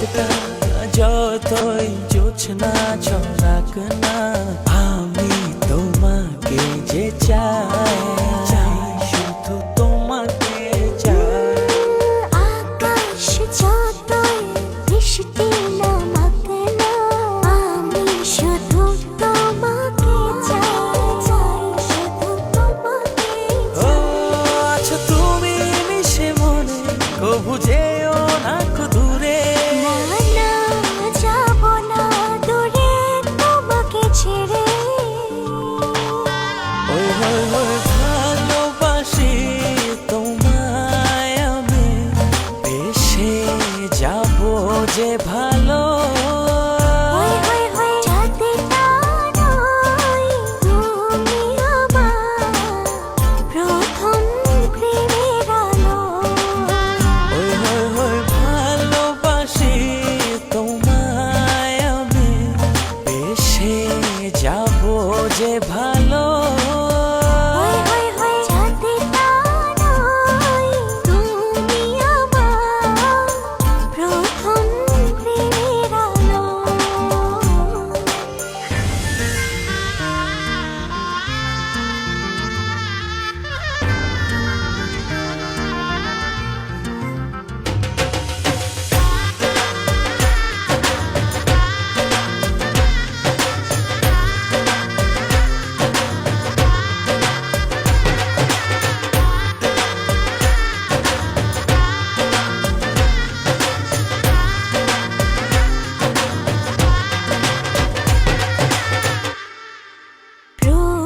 রাতটা যতই জোছনা ছড়াক না আমি তোমাকে যে চাই। 心。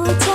will tell.